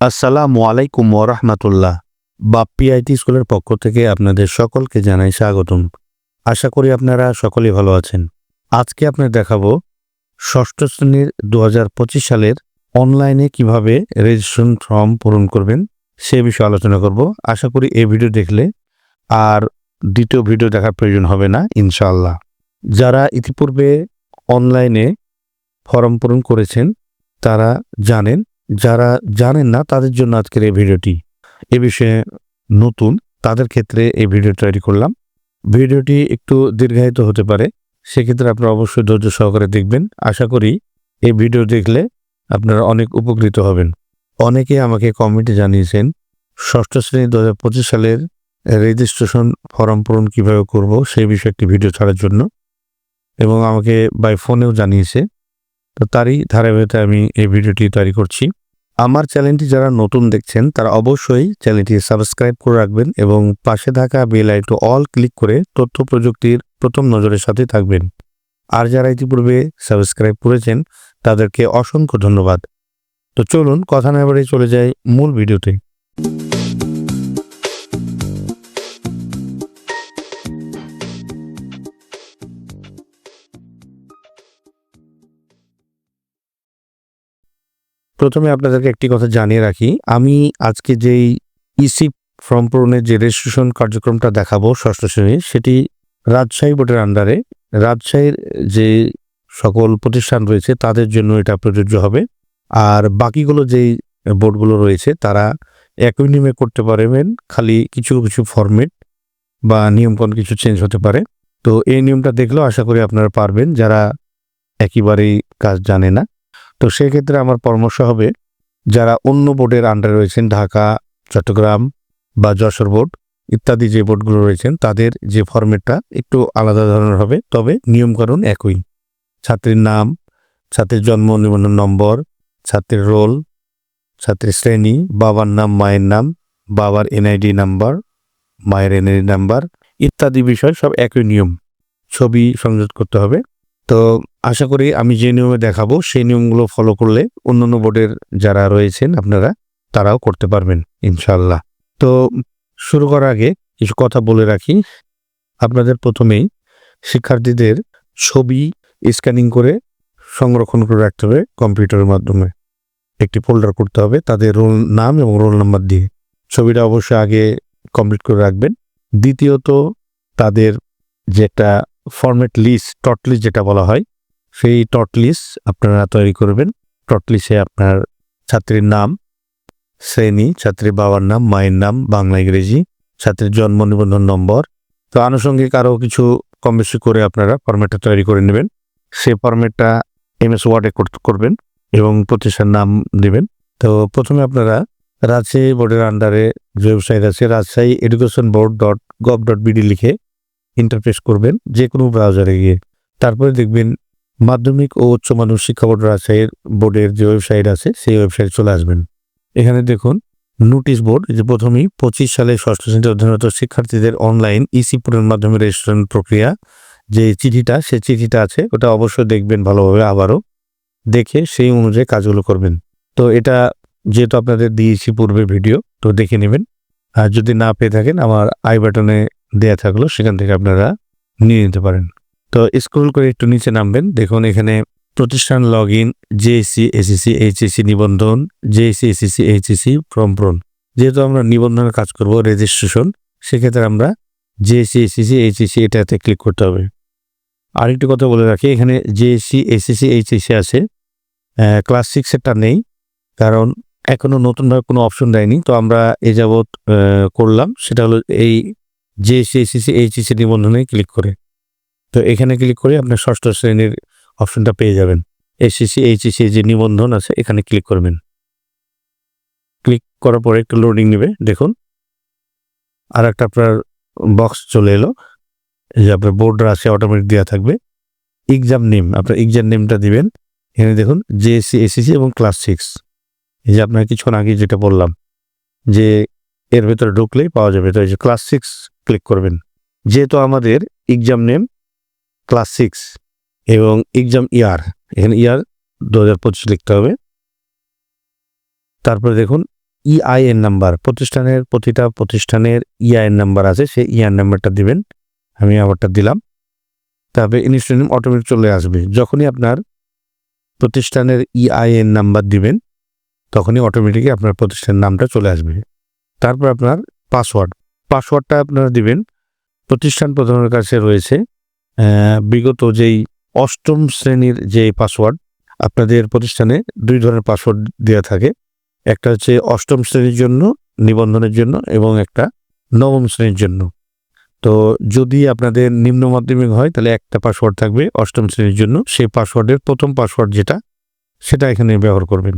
আসসালামু আলাইকুম ওরহমাতুল্লাহ বাপ্পি আইটি স্কুলের পক্ষ থেকে আপনাদের সকলকে জানাই স্বাগতম। আশা করি আপনারা সকলেই ভালো আছেন। আজকে আপনার দেখাবো ষষ্ঠ শ্রেণির দু পঁচিশ সালের অনলাইনে কীভাবে রেজিস্ট্রেশন ফর্ম পূরণ করবেন সে বিষয়ে আলোচনা করব। আশা করি এই ভিডিও দেখলে আর দ্বিতীয় ভিডিও দেখার প্রয়োজন হবে না ইনশাল্লাহ যারা ইতিপূর্বে অনলাইনে ফর্ম পূরণ করেছেন, তারা জানেন যারা জানেন না তাদের জন্য আজকের এই ভিডিওটি এ বিষয়ে নতুন, তাদের ক্ষেত্রে এই ভিডিও তৈরি করলাম। ভিডিওটি একটু দীর্ঘায়িত হতে পারে, সেক্ষেত্রে আপনারা অবশ্যই ধৈর্য সহকারে দেখবেন। আশা করি এই ভিডিও দেখলে আপনারা অনেক উপকৃত হবেন। অনেকে আমাকে কমেন্টে জানিয়েছেন, ষষ্ঠ শ্রেণি দু পঁচিশ সালের রেজিস্ট্রেশন ফর্ম পূরণ কীভাবে করব সেই বিষয়ে একটি ভিডিও ছাড়ার জন্য। এবং আমাকে বাই ফোনেও জানিয়েছে। তো তারই ধারাবাহিকতায় আমি এই ভিডিওটি তৈরি করছি। আমার চ্যানেলটি যারা নতুন দেখছেন, তারা অবশ্যই চ্যানেলটি সাবস্ক্রাইব করে রাখবেন এবং পাশে থাকা বেল আইটু অল ক্লিক করে তথ্য প্রযুক্তির প্রথম নজরের সাথে থাকবেন। আর যারা ইতিপূর্বে সাবস্ক্রাইব করেছেন, তাদেরকে অসংখ্য ধন্যবাদ। তো চলুন, কথা না বাড়িয়ে চলে যাই মূল ভিডিওতে। প্রথমে আপনাদেরকে একটি কথা জানিয়ে রাখি। আমি আজকে যেই ইসি ফর্ম পূরণের যে রেজিস্ট্রেশন কার্যক্রমটা দেখাবো ষষ্ঠ শ্রেণির সেটি রাজশাহী বোর্ডের আন্ডারে রাজশাহীর যে সকল প্রতিষ্ঠান রয়েছে, তাদের জন্য এটা প্রযোজ্য হবে। আর বাকিগুলো যেই বোর্ডগুলো রয়েছে, তারা একই নিয়মে করতে পারবেন, খালি কিছু কিছু ফরম্যাট বা নিয়মকানুন কিছু চেঞ্জ হতে পারে। তো এই নিয়মটা দেখলেও আশা করি আপনারা পারবেন, যারা একেবারেই কাজ জানে না। তো সেক্ষেত্রে আমার পরামর্শ হবে যারা অন্য বোর্ডের আন্ডারে রয়েছেন, ঢাকা, চট্টগ্রাম বা যশোর বোর্ড ইত্যাদি যে বোর্ডগুলো রয়েছেন, তাদের যে ফরম্যাটটা একটু আলাদা ধরনের হবে। তবে নিয়মকানুন একই। ছাত্রীর নাম, ছাত্রীর জন্ম, নিবন্ধন নম্বর, ছাত্রীর রোল ছাত্রীর শ্রেণি, বাবার নাম, মায়ের নাম, বাবার এনআইডি নাম্বার মায়ের এনআইডি নাম্বার ইত্যাদি বিষয় সব একই নিয়ম। ছবি সংযোগ করতে হবে। তো আশা করি আমি যে নিয়মে দেখাবো, সেই নিয়মগুলো ফলো করলে অন্যান্য বোর্ডের যারা রয়েছেন আপনারা, তারাও করতে পারবেন ইনশাল্লাহ তো শুরু করার আগে কিছু কথা বলে রাখি। আপনাদের প্রথমেই শিক্ষার্থীদের ছবি স্ক্যানিং করে সংরক্ষণ করে রাখতে হবে কম্পিউটারের মাধ্যমে। একটি ফোল্ডার করতে হবে, তাদের রোল নাম এবং রোল নাম্বার দিয়ে। ছবিটা অবশ্যই আগে কমপ্লিট করে রাখবেন। দ্বিতীয়ত, তাদের যেটা ফরম্যাট লিস্ট টট লিস্ট যেটা বলা হয়, সেই টট লিস্ট আপনারা তৈরি করবেন। টট লিস্টে আপনার ছাত্রীর নাম, শ্রেণি, ছাত্রীর বাবার নাম, মায়ের নাম, বাংলা, ইংরেজি, ছাত্রীর জন্ম, নিবন্ধন নম্বর। তো আনুষঙ্গিক আরও কিছু কম বেশি করে আপনারা ফরম্যাটটা তৈরি করে নেবেন। সেই ফরম্যাটটা এম এস ওয়ার্ডে করবেন এবং প্রতিষ্ঠান নাম দেবেন। তো প্রথমে আপনারা রাজশাহী বোর্ডের আন্ডারে যে ওয়েবসাইট আছে, Rajshahi education board dot gov dot BD লিখে ইন্টারফেস করবেন যে কোনো ব্রাউজারে গিয়ে। তারপরে দেখবেন মাধ্যমিক ও উচ্চ মাধ্যমিক শিক্ষা বোর্ড রাজশাহীর বোর্ডের যে ওয়েবসাইট আছে, সেই ওয়েবসাইটে চলে আসবেন। এখানে দেখুন নোটিশ বোর্ড যে প্রথমেই পঁচিশ সালে ষষ্ঠ শ্রেণীতে অধ্যয়নরত শিক্ষার্থীদের অনলাইন ইসি পূরণের মাধ্যমে রেজিস্ট্রেশন প্রক্রিয়া, যে চিঠিটা সে চিঠিটা আছে, ওটা অবশ্যই দেখবেন ভালোভাবে আবারও। দেখে সেই অনুযায়ী কাজগুলো করবেন। তো এটা যেহেতু আপনাদের দিয়েছি পূর্বে ভিডিও তো দেখে নেবেন। আর যদি না পেয়ে থাকেন, আমার আই বাটনে দেয়া থাকল, সেখান থেকে আপনারা নিয়ে নিতে পারেন। তো স্ক্রল করে একটু নিচে নামবেন। দেখুন, এখানে প্রতিষ্ঠান log in JSC SSC HSC নিবন্ধন জেএসসি এসএসসি এইচএসসি ফর্ম পূরণ যেহেতু আমরা নিবন্ধনের কাজ করব রেজিস্ট্রেশন সেক্ষেত্রে আমরা জেএসসি এসএসসি এইচএসসি এটাতে ক্লিক করতে হবে। আরেকটি কথা বলে রাখি, এখানে জেএসসি এসএসসি এইচএসসি আছে। ক্লাস সিক্সেরটা নেই, কারণ এখনও নতুনভাবে কোনো অপশন দেয়নি। তো আমরা এ যাবৎ করলাম। সেটা হলো এই জেএসসি এসএসসি এইচএসসি নিবন্ধনে ক্লিক করে। তো এখানে ক্লিক করে আপনার ষষ্ঠ শ্রেণির অপশনটা পেয়ে যাবেন। এসএসসি এইচএসসি যে নিবন্ধন আছে, এখানে ক্লিক করবেন। ক্লিক করার পরে একটু লোডিং নেবে, দেখুন। আর একটা আপনার বক্স চলে এলো। যে আপনার বোর্ডার আছে অটোমেটিক দেওয়া থাকবে। এক্সাম নেম আপনার এক্সাম নেমটা দিবেন। এখানে দেখুন জেএসসি এসএসসি এবং ক্লাস সিক্স এই যে আপনার কিছুক্ষণ আগে যেটা বললাম, যে এর ভেতরে ঢুকলেই পাওয়া যাবে। তো এই যে ক্লাস সিক্স ক্লিক করবেন। যেহেতু আমাদের এক্সাম নেম ক্লাস সিক্স এবং এক্সাম ইয়ার এখানে ইয়ার দু হাজার পঁচিশ লিখতে হবে। তারপরে দেখুন ইআইএন নাম্বার প্রতিষ্ঠানের প্রতিটা প্রতিষ্ঠানের ইআইএন নাম্বার আছে, সেই ইআইএন নাম্বারটা দিবেন। আমি আবারটা দিলাম। তারপরে ইনস্টল অটোমেটিক চলে আসবে। যখনই আপনার প্রতিষ্ঠানের ইআইএন নাম্বার দিবেন, তখনই অটোমেটিকই আপনার প্রতিষ্ঠানের নামটা চলে আসবে। তারপর আপনার পাসওয়ার্ড পাসওয়ার্ডটা আপনারা দিবেন। প্রতিষ্ঠান প্রধানের কাছে রয়েছে। বিগত যেই অষ্টম শ্রেণির যে পাসওয়ার্ড আপনাদের প্রতিষ্ঠানে দুই ধরনের পাসওয়ার্ড দেওয়া থাকে। একটা হচ্ছে অষ্টম শ্রেণির জন্য, নিবন্ধনের জন্য এবং একটা নবম শ্রেণির জন্য। তো যদি আপনাদের নিম্ন মাধ্যমিক হয়, তাহলে একটা পাসওয়ার্ড থাকবে অষ্টম শ্রেণির জন্য। সেই পাসওয়ার্ডের প্রথম পাসওয়ার্ড যেটা, সেটা এখানে ব্যবহার করবেন।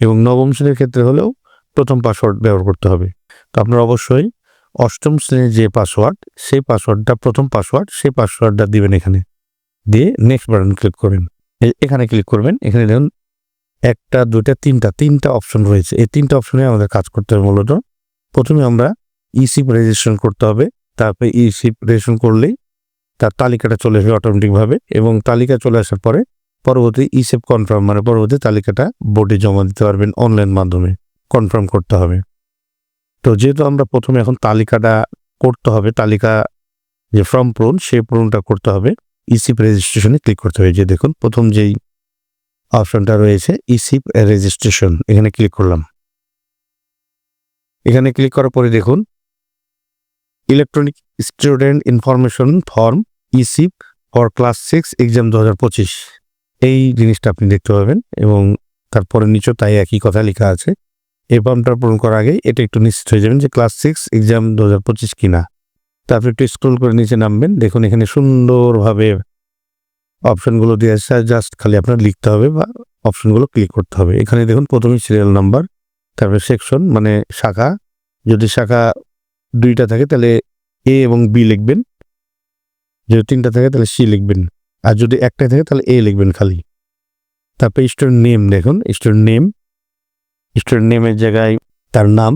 এবং নবম শ্রেণির ক্ষেত্রে হলেও প্রথম পাসওয়ার্ড ব্যবহার করতে হবে। তো আপনারা অবশ্যই অষ্টম শ্রেণির যে পাসওয়ার্ড সেই পাসওয়ার্ডটা প্রথম পাসওয়ার্ড সেই পাসওয়ার্ডটা দিবেন এখানে। দিয়ে নেক্সট বাটন ক্লিক করবেন। এখানে ক্লিক করবেন। এখানে দেখুন, একটা, দুইটা, তিনটা তিনটা অপশন রয়েছে। এই তিনটা অপশনে আমাদের কাজ করতে হবে মূলত। প্রথমে আমরা ইসিপ রেজিস্ট্রেশন করতে হবে। তারপরে ইসিপ রেজিস্ট্রেশন করলেই তার তালিকাটা চলে আসবে অটোমেটিকভাবে এবং তালিকা চলে আসার পরে পরবর্তী ইসেপ কনফার্ম মানে পরবর্তী তালিকাটা বোর্ডে জমা দিতে পারবেন অনলাইন মাধ্যমে। কনফার্ম করতে হবে। তো যেহেতু আমরা প্রথমে এখন তালিকাটা করতে হবে, তালিকা যে ফর্ম পূরণ, সেই পূরণটা করতে হবে। ইসিপ রেজিস্ট্রেশনে ক্লিক করতে হবে। যে দেখুন, প্রথম যেই অপশনটা রয়েছে ইসিপ রেজিস্ট্রেশন এখানে ক্লিক করলাম। এখানে ক্লিক করার পরে দেখুন electronic student information form ইসিপ for class six exam দু হাজার পঁচিশ। এই জিনিসটা আপনি দেখতে পাবেন এবং তারপরে নিচেও তাই একই কথা লেখা আছে। এই ফর্মটা পূরণ করার আগে এটা একটু নিশ্চিত হয়ে যাবেন যে ক্লাস সিক্স এক্সাম দু হাজার পঁচিশ কিনা। তারপর একটু স্ক্রোল করে নিচে নামবেন, দেখুন এখানে সুন্দরভাবে অপশনগুলো দিয়ে আসছে জাস্ট খালি আপনার লিখতে হবে বা অপশনগুলো ক্লিক করতে হবে। এখানে দেখুন প্রথমে সিরিয়াল নাম্বার তারপরে সেকশন মানে শাখা। যদি শাখা দুইটা থাকে তাহলে এ এবং বি লিখবেন। যদি তিনটা থাকে তাহলে সি লিখবেন। আর যদি একটাই থাকে তাহলে এ লিখবেন খালি। তারপরে স্টুডেন্ট নেম দেখুন স্টুডেন্ট নেম স্টুডেন্ট নেমের জায়গায় তার নাম,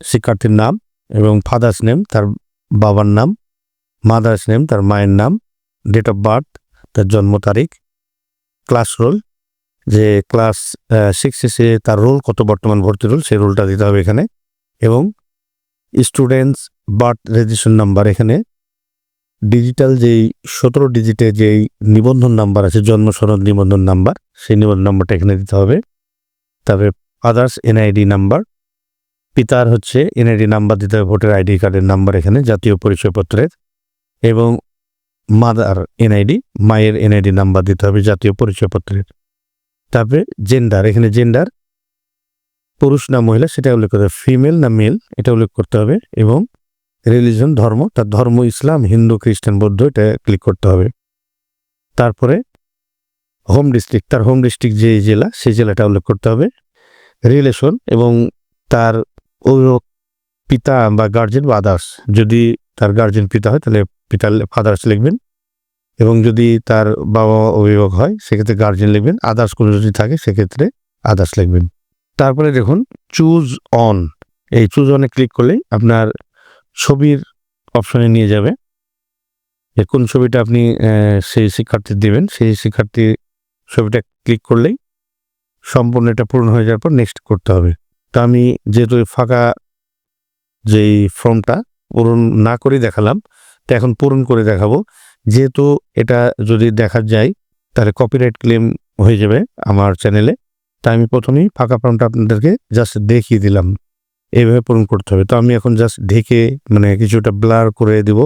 শিক্ষার্থীর নাম এবং ফাদার্স নেম তার বাবার নাম মাদার্স নেম তার মায়ের নাম ডেট অফ বার্থ তার জন্ম তারিখ ক্লাস রোল যে ক্লাস সিক্স এসে তার রোল কত, বর্তমান ভর্তি রোল সেই রোলটা দিতে হবে এখানে এবং স্টুডেন্টস বার্থ রেজিস্ট্রেশন নাম্বার এখানে ডিজিটাল যেই সতেরো ডিজিটে যেই নিবন্ধন নাম্বার আছে, জন্ম, সনদ নিবন্ধন নাম্বার সেই নিবন্ধন নাম্বারটা এখানে দিতে হবে। তারপরে আদার্স এনআইডি নাম্বার পিতার হচ্ছে এনআইডি নাম্বার দিতে হবে ভোটার আইডি কার্ডের নাম্বার এখানে, জাতীয় পরিচয়পত্রের, এবং মাদার এনআইডি মায়ের এনআইডি নাম্বার দিতে হবে জাতীয় পরিচয়পত্রের। তারপরে জেন্ডার এখানে জেন্ডার পুরুষ না মহিলা, সেটা উল্লেখ করতে হবে। ফিমেল না মেল এটা উল্লেখ করতে হবে, এবং রিলিজন ধর্ম, তার ধর্ম ইসলাম, হিন্দু, খ্রিস্টান, বৌদ্ধ, এটা ক্লিক করতে হবে। তারপরে হোম ডিস্ট্রিক্ট তার হোম ডিস্ট্রিক্ট যে জেলা, সেই জেলাটা উল্লেখ করতে হবে। রিলেশন এবং তার অভিভাবক পিতা বা গার্জেন বা আদার্স যদি তার গার্জেন পিতা হয়, তাহলে পিতার ফাদার্স লিখবেন। এবং যদি তার বাবা অভিভাবক হয়, সেক্ষেত্রে গার্জেন লিখবেন। আদার্স কোনো যদি থাকে, সেক্ষেত্রে আদার্স লিখবেন। তারপরে দেখুন চুজ অন এই চুজ অনে ক্লিক করলেই আপনার ছবির অপশনে নিয়ে যাবে। যে কোন ছবিটা আপনি সেই শিক্ষার্থী দেবেন, সেই শিক্ষার্থী ছবিটা ক্লিক করলেই সম্পূর্ণ এটা পূরণ হয়ে যাওয়ার পর নেক্সট করতে হবে। তো আমি যেহেতু ফাঁকা যেই ফর্মটা পূরণ না করে দেখালাম, তো এখন পূরণ করে দেখাবো। যেহেতু এটা যদি দেখা যায়, তাহলে কপিরাইট ক্লেম হয়ে যাবে আমার চ্যানেলে তাই আমি প্রথমেই ফাঁকা ফর্মটা আপনাদেরকে জাস্ট দেখিয়ে দিলাম। এইভাবে পূরণ করতে হবে। তো আমি এখন জাস্ট ঢেকে মানে কিছুটা ব্লার করে দিব।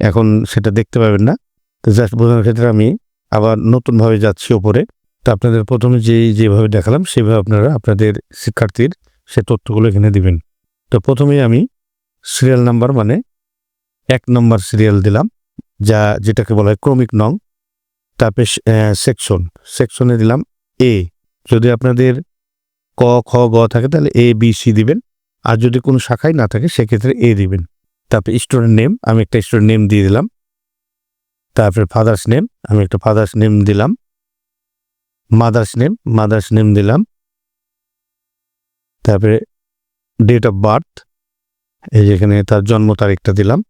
এখন সেটা দেখতে পাবেন না। তো জাস্ট বোঝানোর ক্ষেত্রে আমি আবার নতুনভাবে যাচ্ছি ওপরে। তো আপনাদের প্রথমে যেই, যেভাবে দেখালাম, সেভাবে আপনারা আপনাদের শিক্ষার্থীর সে তথ্যগুলো এখানে দিবেন। তো প্রথমেই আমি সিরিয়াল নাম্বার মানে এক নম্বর সিরিয়াল দিলাম, যা যেটাকে বলা হয় ক্রমিক নং তারপরে সেকশন সেকশনে দিলাম এ যদি আপনাদের ক, খ, গ থাকে তাহলে এ বি সি দিবেন। আর যদি কোনো শাখায় না থাকে, সেক্ষেত্রে এ দিবেন। তারপরে স্টুডেন্ট নেম আমি একটা স্টুডেন্ট নেম দিয়ে দিলাম। তারপরে ফাদার্স নেম আমি একটা ফাদার্স নেম দিলাম। মাদার্স নেম মাদার্স নেম দিলাম। তারপরে ডেট অফ বার্থ এই যেখানে তার জন্ম তারিখটা দিলাম।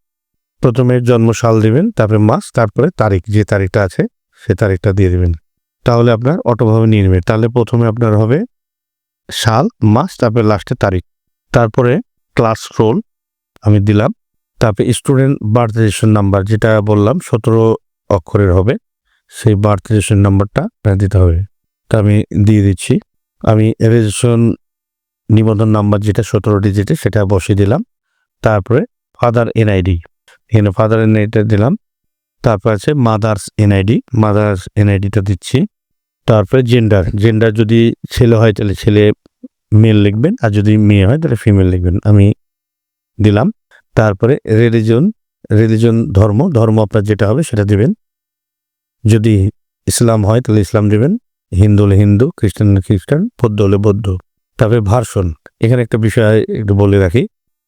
প্রথমে জন্ম সাল দিবেন, তারপরে মাস, তারপরে তারিখ, যে তারিখটা আছে সে তারিখটা দিয়ে দিবেন। তাহলে আপনার অটোভাবে নিয়ে নেবে তাহলে প্রথমে আপনার হবে সাল, মাস, তারপরে লাস্টে তারিখ। তারপরে ক্লাস রোল আমি দিলাম। তারপরে স্টুডেন্ট বার্থ রেজিস্ট্রেশন নাম্বার যেটা বললাম, সতেরো অক্ষরের হবে। সেই বার্থ রেজিস্ট্রেশন নাম্বারটা দিতে হবে। আমি দিয়ে দিচ্ছি। আমি রেজিস্ট্রেশন নিবন্ধন নাম্বার যেটা সতেরো ডিজিটে সেটা বসিয়ে দিলাম। তারপরে ফাদার এনআইডি এখানে ফাদার এনআইডিটা দিলাম। তারপর আছে মাদার্স এনআইডি মাদার্স এনআইডিটা দিচ্ছি। তারপরে জেন্ডার জেন্ডার যদি ছেলে হয় তাহলে ছেলে মেল লিখবেন, আর যদি মেয়ে হয় তাহলে ফিমেল লিখবেন। আমি দিলাম। তারপরে রিলিজন রিলিজন ধর্ম ধর্ম আপনার যেটা হবে সেটা দিবেন। যদি ইসলাম হয় তাহলে ইসলাম দিবেন। হিন্দু হলে হিন্দু, খ্রিস্টান খ্রিস্টান, বৌদ্ধ হলে বৌদ্ধ। তারপরে ভার্সন। এখানে একটা বিষয় একটু বলে রাখি।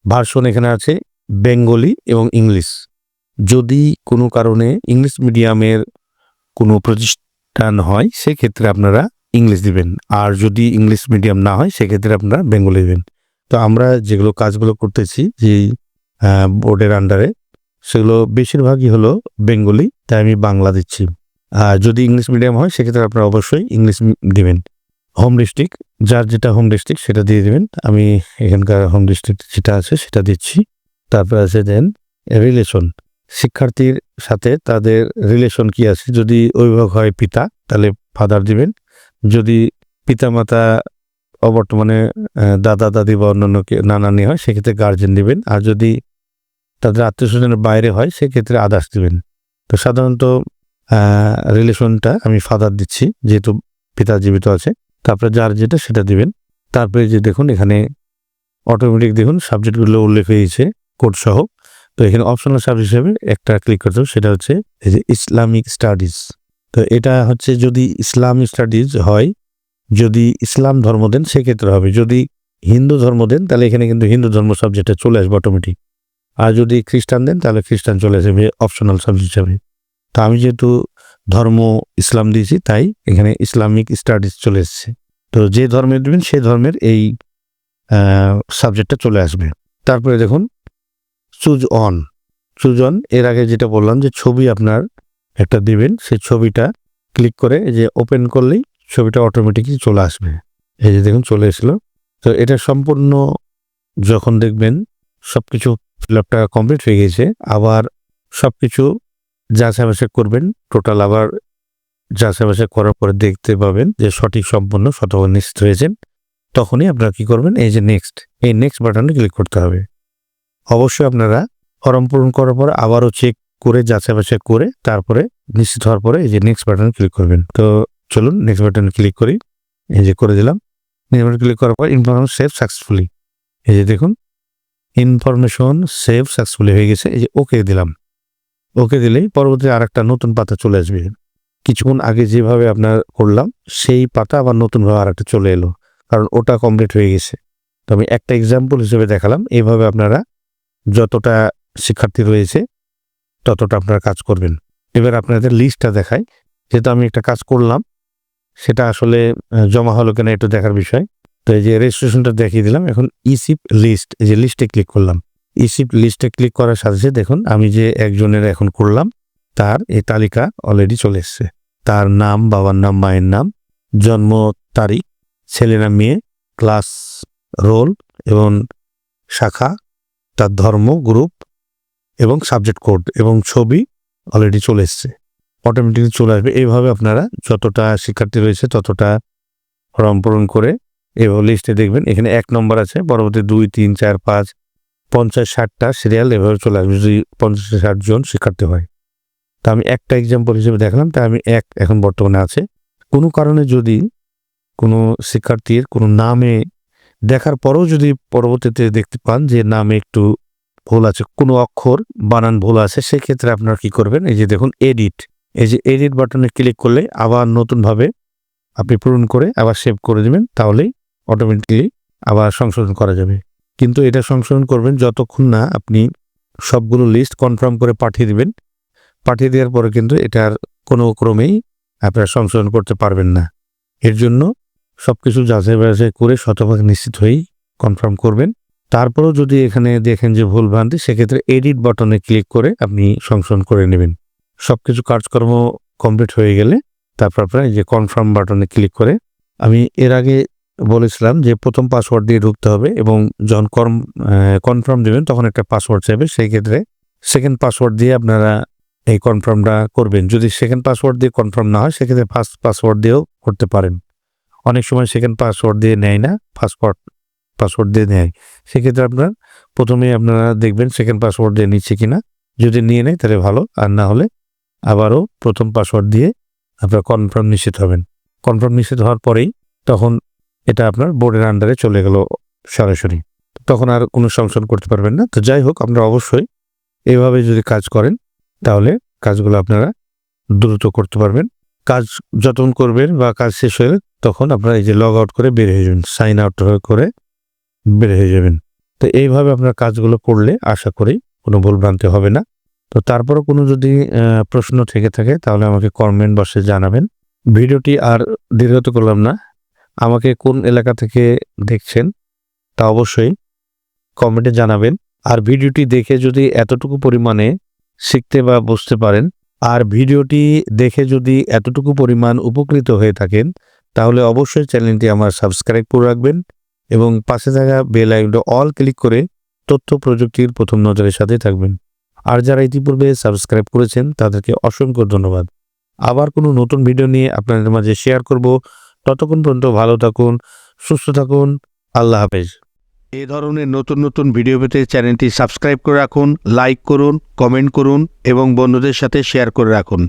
ভার্সন এখানে আছে বেঙ্গলি এবং ইংলিশ। যদি কোনো কারণে ইংলিশ মিডিয়ামের কোনো প্রতিষ্ঠান হয়, সেক্ষেত্রে আপনারা ইংলিশ দিবেন। আর যদি ইংলিশ মিডিয়াম না হয়, সেক্ষেত্রে আপনারা বেঙ্গলি দিবেন। তো আমরা যেগুলো কাজগুলো করতেছি, যে বোর্ডের আন্ডারে সেগুলো বেশিরভাগই হলো বেঙ্গলি, তাই আমি বাংলা দিচ্ছি। আর যদি ইংলিশ মিডিয়াম হয়, সেক্ষেত্রে আপনারা অবশ্যই ইংলিশ দিবেন। হোম ডিস্ট্রিক্ট যার যেটা হোম ডিস্ট্রিক্ট সেটা দিয়ে দেবেন। আমি এখানকার হোম ডিস্ট্রিক্ট যেটা আছে, সেটা দিচ্ছি। তারপর আছে দেন রিলেশন শিক্ষার্থীর সাথে তাদের রিলেশন কি আছে? যদি অভিভাবক হয় পিতা, তাহলে ফাদার দিবেন। যদি পিতামাতা অবর্তমানে দাদা, দাদি বা অন্যান্য নানানি হয়, সেক্ষেত্রে গার্জেন দিবেন। আর যদি তাদের আত্মীয় স্বজনের বাইরে হয়, সেক্ষেত্রে আদার্স দিবেন। তো সাধারণত রিলেশনটা আমি ফাদার দিচ্ছি, যেহেতু পিতা জীবিত আছে। তারপরে যার যেটা সেটা দিবেন। তারপরে যে দেখুন, এখানে অটোমেটিক দেখুন সাবজেক্টগুলো উল্লেখ হয়েছে কোড সহ। তো এখানে অপশনাল সাবজেক্ট হিসেবে একটা ক্লিক করতে হবে, সেটা হচ্ছে এই যে ইসলামিক স্টাডিজ তো এটা হচ্ছে যদি ইসলামিক স্টাডিজ হয়, যদি ইসলাম ধর্ম দেন, সেক্ষেত্রে হবে। যদি হিন্দু ধর্ম দেন, তাহলে এখানে কিন্তু হিন্দু ধর্ম সাবজেক্টে চলে আসবে অটোমেটিক আর যদি খ্রিস্টান দেন, তাহলে খ্রিস্টান চলে আসবে অপশনাল সাবজেক্ট হিসাবে। তো আমি যেহেতু ধর্ম ইসলাম দিয়েছি, তাই এখানে ইসলামিক স্টাডিজ চলে এসেছে। তো যে ধর্মের দেবেন, সেই ধর্মের এই সাবজেক্টটা চলে আসবে। তারপরে দেখুন চুজ অন। চুজ অন, এর আগে যেটা বললাম যে ছবি আপনার একটা দিবেন, সেই ছবিটা ক্লিক করে যে ওপেন করলেই ছবিটা অটোমেটিকলি চলে আসবে। এই যে দেখুন, চলে এসলো তো এটা সম্পূর্ণ যখন দেখবেন সব কিছু ফিল আপটা কমপ্লিট হয়ে গেছে আবার সব কিছু যাচাই বাছাই করবেন টোটাল আবার যাচাই বাছাই করার পরে দেখতে পাবেন যে সঠিক সম্পূর্ণ শতভাগ নিশ্চিত হয়েছেন। তখনই আপনারা কি করবেন, এই যে নেক্সট এই নেক্সট বাটনে ক্লিক করতে হবে। অবশ্যই আপনারা ফর্ম পূরণ করার পর আবারও চেক করে, যাচাই বাছাই করে, তারপরে নিশ্চিত হওয়ার পরে এই যে নেক্সট বাটনে ক্লিক করবেন। তো চলুন নেক্সট বাটনে ক্লিক করি, এই যে করে দিলাম। নেক্সট বাটনে ক্লিক করার পর ইনফরমেশন সেভ সাকসেসফুলি এই যে দেখুন ইনফরমেশন সেভ সাকসেসফুলি হয়ে গেছে, এই যে ওকে দিলাম। ওকে দিলেই পরবর্তী আর একটা নতুন পাতা চলে আসবে। কিছুক্ষণ আগে যেভাবে আপনার করলাম, সেই পাতা আবার নতুনভাবে আর একটা চলে এলো, কারণ ওটা কমপ্লিট হয়ে গেছে। তো আমি একটা এক্সাম্পল হিসেবে দেখালাম এইভাবে আপনারা যতটা শিক্ষার্থী রয়েছে, ততটা আপনারা কাজ করবেন। এবার আপনাদের লিস্টটা দেখায় যেহেতু আমি একটা কাজ করলাম, সেটা আসলে জমা হলো কিনা একটু দেখার বিষয়। তো এই যে রেজিস্ট্রেশনটা দেখিয়ে দিলাম, এখন ইসিপ লিস্ট এই যে লিস্টে ক্লিক করলাম। ইসিপ লিস্টে ক্লিক করার সাথে সাথে দেখুন, আমি যে একজনের এখন করলাম, তার এই তালিকা অলরেডি চলে এসছে। তার নাম, বাবার নাম, মায়ের নাম, জন্ম তারিখ, ছেলে না মেয়ে ক্লাস রোল এবং শাখা, তার ধর্ম গ্রুপ এবং সাবজেক্ট কোড এবং ছবি অলরেডি চলে এসছে। অটোমেটিকলি চলে আসবে। এইভাবে আপনারা যতটা শিক্ষার্থী রয়েছে ততটা ফর্ম পূরণ করে এভাবে লিস্টে দেখবেন। এখানে এক নম্বর আছে, পরবর্তী দুই, তিন, চার, পাঁচ পঞ্চাশ ষাটটা সিরিয়াল এভাবে চলে আসবে যদি পঞ্চাশ ষাট জন শিক্ষার্থী হয়। তা আমি একটা এক্সাম্পল হিসেবে দেখলাম, তা আমি এক এখন বর্তমানে আছে। কোনো কারণে যদি কোনো শিক্ষার্থীর কোনো নামে দেখার পরেও যদি পরবর্তীতে দেখতে পান যে নামে একটু ভুল আছে, কোনো অক্ষর বানান ভুল আছে, সেক্ষেত্রে আপনারা কি করবেন? এই যে দেখুন এডিট এই যে এডিট বাটনে ক্লিক করলে আবার নতুনভাবে আপনি পূরণ করে আবার সেভ করে দেবেন, তাহলেই অটোমেটিকলি আবার সংশোধন করা যাবে। কিন্তু এটা সংশোধন করবেন যতক্ষণ না আপনি সবগুলো লিস্ট কনফার্ম করে পাঠিয়ে দিবেন। পাঠিয়ে দেওয়ার পরে কিন্তু এটার কোনো ক্রমেই আপনারা সংশোধন করতে পারবেন না। এর জন্য সব কিছু যাচাই বাছাই করে শতভাগ নিশ্চিত হয়েই কনফার্ম করবেন। তারপরেও যদি এখানে দেখেন যে ভুল ভ্রান্তি, সেক্ষেত্রে এডিট বাটনে ক্লিক করে আপনি সংশোধন করে নেবেন। সব কিছু কাজকর্ম কমপ্লিট হয়ে গেলে তারপর আপনারা এই যে কনফার্ম বাটনে ক্লিক করে, আমি এর আগে বলেছিলাম যে প্রথম পাসওয়ার্ড দিয়ে ঢুকতে হবে এবং যখন কর্ম কনফার্ম দেবেন তখন একটা পাসওয়ার্ড চাইবে। সেই ক্ষেত্রে সেকেন্ড পাসওয়ার্ড দিয়ে আপনারা এই কনফার্মটা করবেন। যদি সেকেন্ড পাসওয়ার্ড দিয়ে কনফার্ম না হয়, সেক্ষেত্রে ফার্স্ট পাসওয়ার্ড দিয়েও করতে পারেন। অনেক সময় সেকেন্ড পাসওয়ার্ড দিয়ে নেয় না পাসওয়ার্ড পাসওয়ার্ড দিয়ে নেয়। সেক্ষেত্রে আপনার প্রথমে আপনারা দেখবেন সেকেন্ড পাসওয়ার্ড দিয়ে নিচ্ছে কিনা। যদি নিয়ে নেয়, তাহলে ভালো। আর না হলে আবারও প্রথম পাসওয়ার্ড দিয়ে আপনার কনফার্ম নিশ্চিত হবেন। কনফার্ম নিশ্চিত হওয়ার পরেই তখন এটা আপনার বোর্ডের আন্ডারে চলে গেল সরাসরি। তখন আর কোনো সংশোধন করতে পারবেন না। তো যাই হোক, আপনারা অবশ্যই এভাবে যদি কাজ করেন, তাহলে কাজগুলো আপনারা দ্রুত করতে পারবেন। কাজ যতক্ষণ করবেন বা কাজ শেষ হয়ে তখন আপনারা এই যে লগ আউট করে বের হয়ে যাবেন সাইন আউট করে বের হয়ে যাবেন। তো এইভাবে আপনার কাজগুলো করলে আশা করি কোনো ভুলভ্রান্তি হবে না। তো তারপরও কোনো যদি প্রশ্ন থেকে থাকে, তাহলে আমাকে কমেন্ট বসে জানাবেন। ভিডিওটি আর দীর্ঘত করলাম না। আমাকে কোন এলাকা থেকে দেখছেন তা অবশ্যই কমেন্টে জানাবেন। আর ভিডিওটি দেখে যদি এতটুকু পরিমাণে শিখতে বা বুঝতে পারেন, আর ভিডিওটি দেখে যদি এতটুকু পরিমাণ উপকৃত হয়ে থাকেন, তাহলে অবশ্যই চ্যানেলটি আমার সাবস্ক্রাইব করে রাখবেন এবং পাশে থাকা বেল আইকনটা অল ক্লিক করে তথ্য প্রযুক্তির প্রথম নজরের সাথে থাকবেন। আর যারা ইতিপূর্বে সাবস্ক্রাইব করেছেন, তাদেরকে অসংখ্য ধন্যবাদ। আবার কোনো নতুন ভিডিও নিয়ে আপনাদের মাঝে শেয়ার করব। ততক্ষণ পর্যন্ত ভালো থাকুন, সুস্থ থাকুন, আল্লাহ হাফেজ। এ ধরনের নতুন নতুন ভিডিও পেতে চ্যানেলটি সাবস্ক্রাইব করে রাখুন, লাইক করুন, কমেন্ট করুন এবং বন্ধুদের সাথে শেয়ার করে রাখুন।